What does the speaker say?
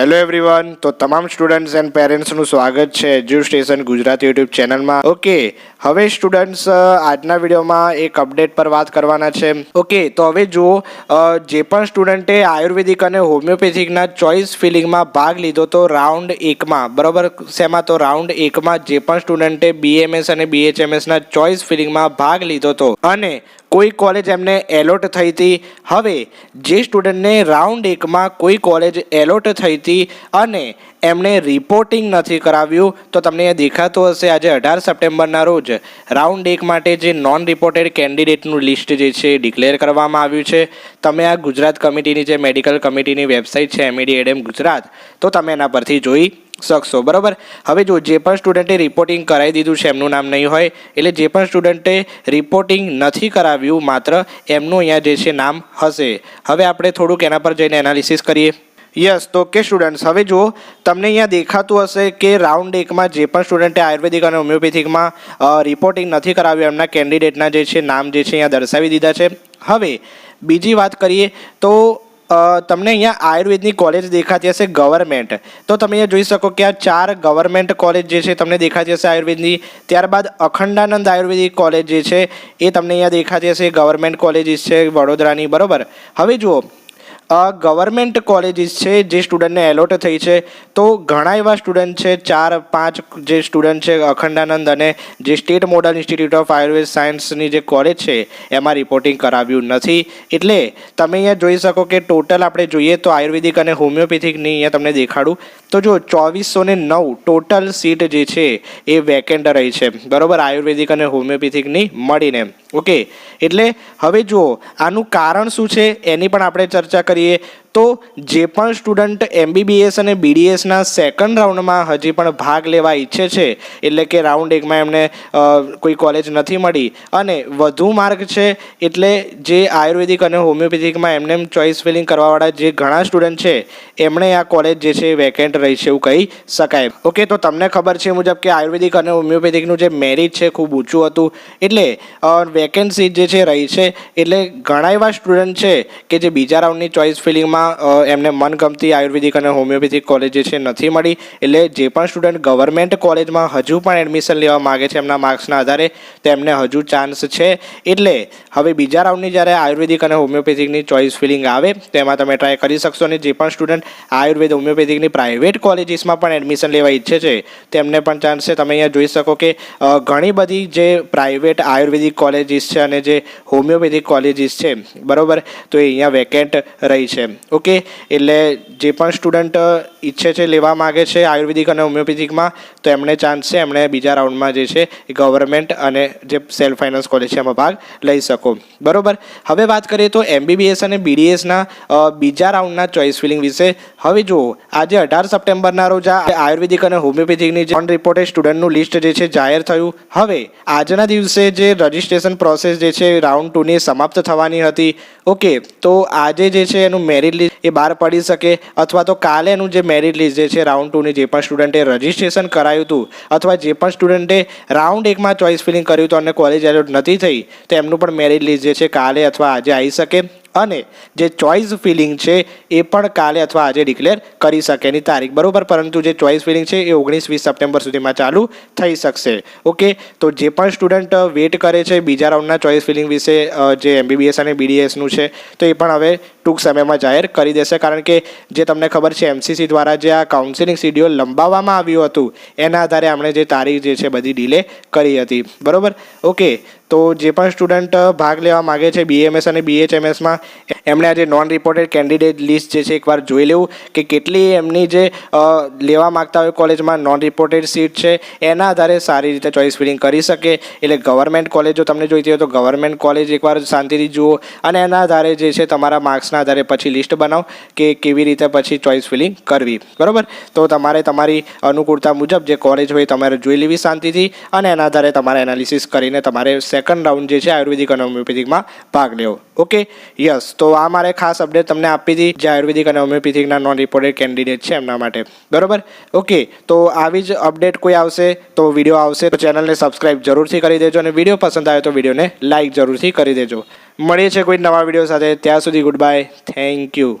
Hello everyone તો તમામ students and પેરેન્ટ્સનું સ્વાગત છે એજ્યુ સ્ટેશન ગુજરાત યુટ્યુબ ચેનલમાં ઓકે હવે સ્ટુડન્ટ્સ આજના વિડીયોમાં એક અપડેટ પર વાત કરવાના છે. ઓકે તો હવે જુઓ જે પણ સ્ટુડન્ટે આયુર્વેદિક અને હોમિયોપેથિકના ચોઇસ ફિલિંગમાં ભાગ લીધો તો રાઉન્ડ એકમાં બરાબર? શેમાં? તો રાઉન્ડ એકમાં જે પણ સ્ટુડન્ટે બીએમએસ અને બીએચએમએસના ચોઇસ ફિલિંગમાં ભાગ લીધો તો. અને કોઈ કોલેજ એમને એલોટ થઈ હતી. હવે જે સ્ટુડન્ટને રાઉન્ડ એકમાં કોઈ કોલેજ એલોટ થઈ હતી અને એમણે રિપોર્ટિંગ નથી કરાવ્યું, તો તમને એ દેખાતું હશે આજે અઢાર સપ્ટેમ્બરના રોજ રાઉન્ડ એક માટે જે નોન રિપોર્ટેડ કેન્ડિડેટનું લિસ્ટ જે છે ડિક્લેર કરવામાં આવ્યું છે. તમે આ ગુજરાત કમિટીની જે મેડિકલ કમિટીની વેબસાઇટ છે એમઈડી એડેમ ગુજરાત, તો તમે એના પરથી જોઈ શકશો, બરાબર? હવે જો જે પણ સ્ટુડન્ટે રિપોર્ટિંગ કરાવી દીધું છે, એમનું નામ નહીં હોય, એટલે જે પણ સ્ટુડન્ટે રિપોર્ટિંગ નથી કરાવ્યું, માત્ર એમનું અહીંયા જે છે નામ હશે. હવે આપણે થોડુંક એના પર જઈને એનાલિસિસ કરીએ. યસ તો કે સ્ટુડન્ટ્સ હવે જો તમને અહીંયા દેખાતું હશે કે રાઉન્ડ એકમાં જે પણ સ્ટુડન્ટે આયુર્વેદિક અને હોમિયોપેથિકમાં રિપોર્ટિંગ નથી કરાવ્યું, એમના કેન્ડિડેટના જે છે નામ જે છે અહીંયા દર્શાવી દીધા છે. હવે, બીજી વાત કરીએ તો તમને અહીંયા આયુર્વેદની કોલેજ દેખાતી હશે ગવર્મેન્ટ તો તમે અહીંયા જોઈ શકો કે આ ચાર ગવર્મેન્ટ કોલેજ જે છે તમને દેખાતી હશે આયુર્વેદની. ત્યારબાદ અખંડાનંદ આયુર્વેદિક કોલેજ જે છે એ તમને અહીંયા દેખાતી હશે ગવર્મેન્ટ કોલેજીસ છે, વડોદરાની, બરોબર? હવે જુઓ ગવર્મેન્ટ કોલેજીસ છે, જે સ્ટુડન્ટને એલોટ થઈ છે. તો ઘણા એવા સ્ટુડન્ટ છે, ચાર, પાંચ જે સ્ટુડન્ટ છે, અખંડાનંદ અને જે state model institute of Ayurveda સાયન્સની જે કોલેજ છે, એમાં રિપોર્ટિંગ કરાવ્યું નથી. એટલે તમે અહીંયા જોઈ શકો કે ટોટલ આપણે જોઈએ તો આયુર્વેદિક અને હોમિયોપેથિકની અહીંયા તમને દેખાડું. તો જો ચોવીસો ને નવ ટોટલ સીટ જે છે, એ વેકેન્ટ રહી છે. બરોબર, આયુર્વેદિક અને હોમિયોપેથિકની મળીને. ઓકે એટલે હવે જુઓ, આનું કારણ શું છે, એની પણ આપણે ચર્ચા કરીએ તો જે પણ સ્ટુડન્ટ એમબીબીએસ અને બીડીએસના સેકન્ડ રાઉન્ડમાં હજી પણ ભાગ લેવા ઈચ્છે છે, એટલે કે રાઉન્ડ એકમાં એમને કોઈ કોલેજ નથી મળી. અને વધુ માર્ક છે, એટલે જે આયુર્વેદિક અને હોમિયોપેથિકમાં એમને એમ ચોઇસ ફિલિંગ કરવાવાળા જે ઘણા સ્ટુડન્ટ છે, એમણે આ કોલેજ જે છે વેકેન્ટ રહી છે એવું કહી શકાય. ઓકે તો તમને ખબર છે મુજબ કે આયુર્વેદિક અને હોમિયોપેથિકનું જે મેરિટ છે ખૂબ ઊંચું હતું. એટલે વેકેન્સી જે છે રહી છે, એટલે ઘણા એવા સ્ટુડન્ટ છે કે જે બીજા રાઉન્ડની ચોઇસ ફિલિંગમાં અ, એમને મનગમતી આયુર્વેદિક અને હોમિયોપેથિક કોલેજ છે નથી મળી. એટલે જે પણ સ્ટુડન્ટ ગવર્મેન્ટ કોલેજમાં હજુ પણ એડમિશન લેવા માગે છે એમના માર્ક્સના આધારે તેમને હજુ ચાન્સ છે. એટલે હવે બીજા રાઉન્ડની જ્યારે આયુર્વેદિક અને હોમિયોપેથિકની ચોઇસ ફિલિંગ આવે તેમાં તમે ટ્રાય કરી શકશો. અને જે પણ સ્ટુડન્ટ આયુર્વેદ હોમિયોપેથિકની પ્રાઇવેટ કોલેજીસમાં પણ એડમિશન લેવા ઈચ્છે છે તેમને પણ ચાન્સ છે. તમે અહીંયા જોઈ શકો કે ઘણી બધી જે પ્રાઇવેટ આયુર્વેદિક કોલેજીસ છે અને જે હોમિયોપેથિક કોલેજીસ છે બરાબર? તો એ અહીંયા વેકેન્ટ રહી છે. ઓકે એટલે જે પણ સ્ટુડન્ટ ઈચ્છે છે, લેવા માગે છે આયુર્વેદિક અને હોમિયોપેથિકમાં, તો એમને ચાન્સ છે એમણે બીજા રાઉન્ડમાં જે છે, એ ગવર્મેન્ટ અને જે સેલ્ફ ફાઇનાન્સ કોલેજ છે, એમાં ભાગ લઈ શકો. બરાબર? હવે વાત કરીએ તો એમબીબીએસ અને બીડીએસના બીજા રાઉન્ડના ચોઇસ ફિલિંગ વિશે. હવે જુઓ, આજે અઢાર સપ્ટેમ્બરના રોજ આ આયુર્વેદિક અને હોમિયોપેથિકની જે રિપોર્ટેડ સ્ટુડન્ટનું લિસ્ટ જે છે, જાહેર થયું. હવે, આજના દિવસે જે રજિસ્ટ્રેશન પ્રોસેસ જે છે રાઉન્ડ ટુની સમાપ્ત થવાની હતી. ઓકે તો આજે જે છે, એનું મેરિટ લિસ્ટ એ બહાર પડી શકે અથવા તો કાલેનું જે મેરિટ લિસ્ટ જે છે રાઉન્ડ ટુની જે પણ સ્ટુડન્ટે રજિસ્ટ્રેશન કરાયું હતું અથવા જે પણ સ્ટુડન્ટે રાઉન્ડ એકમાં ચોઇસ ફિલિંગ કર્યું હતું અને કોલેજ એલોટ નથી થઈ, તો એમનું પણ મેરિટ લિસ્ટ જે છે, કાલે અથવા આજે આવી શકે અને જે ચોઇસ ફિલિંગ છે, એ પણ કાલે અથવા આજે ડિક્લેર કરી શકે એની તારીખ. બરાબર? પરંતુ જે ચોઇસ ફિલિંગ છે, એ ઓગણીસ વીસ સપ્ટેમ્બર સુધીમાં ચાલુ થઈ શકશે. ઓકે? તો જે પણ સ્ટુડન્ટ વેટ કરે છે બીજા રાઉન્ડના ચોઇસ ફિલિંગ વિશે જે એમબીબીએસ અને બીડીએસનું છે, તો એ પણ હવે ટૂંક સમયમાં જાહેર કરી દેશે. કારણ કે જે તમને ખબર છે એમસીસી દ્વારા જે આ કાઉન્સિલિંગ શિડ્યુલ લંબાવવામાં આવ્યું હતું, એના આધારે આપણે જે તારીખ જે છે બધી ડીલે કરી હતી. બરોબર? ઓકે. તો જે પણ સ્ટુડન્ટ ભાગ લેવા માગે છે બીએમએસ અને બીએચએમએસમાં એમણે આજે નોન રિપોર્ટેડ કેન્ડિડેટ લિસ્ટ જે છે એકવાર જોઈ લેવું કે કેટલી એમની જે લેવા માગતા હોય કોલેજમાં નોન રિપોર્ટેડ સીટ છે, એના આધારે સારી રીતે ચોઇસ ફિલિંગ કરી શકે. એટલે ગવર્મેન્ટ કોલેજ જો તમને જોઈતી હોય તો ગવર્મેન્ટ કોલેજ એકવાર શાંતિથી જુઓ અને એના આધારે જે છે તમારા માર્ક્સના આધારે પછી લિસ્ટ બનાવો કે કેવી રીતે પછી ચોઇસ ફિલિંગ કરવી. બરાબર? તો તમારે તમારી અનુકૂળતા મુજબ જે કોલેજ હોય તમારે જોઈ લેવી શાંતિથી અને એના આધારે તમારે એનાલિસિસ કરીને તમારે સેકન્ડ રાઉન્ડ જે છે આયુર્વેદિક અને હોમિયોપેથિકમાં ભાગ લેવો. ઓકે યસ તો આ મારે ખાસ અપડેટ તમને આપી હતી જે આયુર્વેદિક અને હોમિયોપેથિકના નોન રિપોર્ટેડ કેન્ડિડેટ છે એમના માટે. બરાબર? ઓકે તો આવી જ અપડેટ કોઈ આવશે તો વીડિયો આવશે. તો ચેનલને સબસ્ક્રાઇબ જરૂરથી કરી દેજો અને વીડિયો પસંદ આવે તો વિડીયોને લાઇક જરૂરથી કરી દેજો. મળીએ છીએ કોઈ નવા વીડિયો સાથે. ત્યાં સુધી ગુડ બાય થેન્ક યુ